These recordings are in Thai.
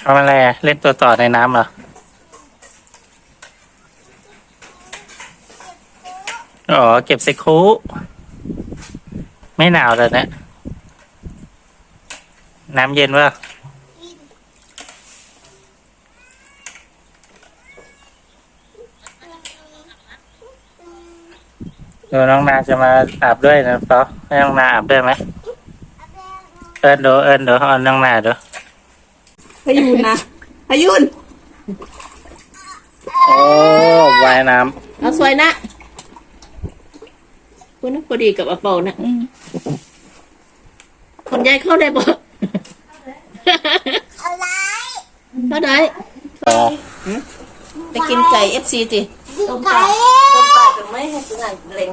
ทำอะไรอะเล่นตัวต่อในน้ำเหรอ อ๋อ เก็บใส่คุไม่หนาวเลยเนะน้ำเย็นวะเดี๋ยวน้องนาจะมาอาบด้วยนะป๊อให้น้องนาอาบด้วยไหมเอินดูเอินดูเอาน้องนาดู พายุนนะพายุนโอ้ว่ายน้เอาสวยนะคุณนะพอดีกับอาเปานะอืมคนยายเข้าได้บ่อะไรเข้าได้ำอ๋อไปกินไก่เอฟซีจิต้มไก่ต้มปลาจะไม่ให้งานเล็ง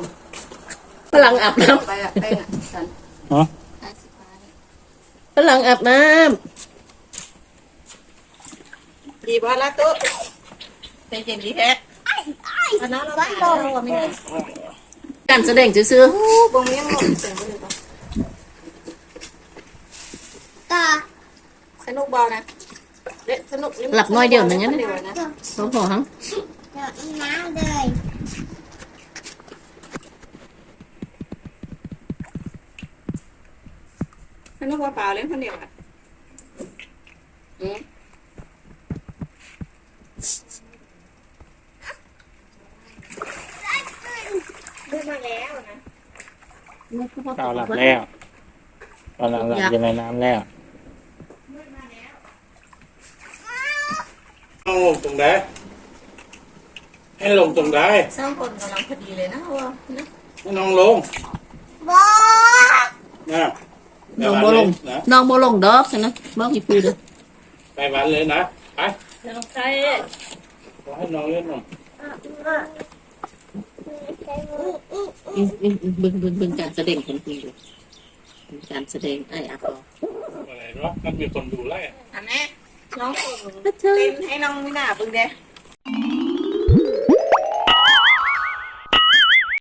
พลังอาบน้ไปอะไปอะฉันอ๋อำพลังอาบน้ ดีบ้าละตุ๊ำใจเย็นดีแท้อันนั้นเราโตแล้วไม่ได้การแสดงซื่อบ่มีหมดเสียงเลยตาสนุกเบานะเด็สนุกๆหลับน้อยเดียวหนึ่งนะเดียวนะพอพอหังเดี๋ยวอีน้ำเลยสนุกว่าเปล่าเล่นคนเดียวอะ ขึ้นมาแล้วนะเอาหลับแล้วตอนหลับหลับอยู่ในน้ำแล้วต้องลงตรงได้ให้ลงตรงได้สร้างคนกำลังพอดีเลยนะว่านะให้น้องลงบอกนะน้องโบลงนะน้องโบลงดอกใช่ไหมบอกอีกปีเดียวไปวันเลยนะไป น้องใครขอให้น้องเล่นหน่อยบึงบึงบึงการแสดงคนคุยดูการแสดงไอ้อาปออะไรวะมันมีคนดูไล่อันนี้น้องเธอเล่นให้น้องมิน่าเบึงเด้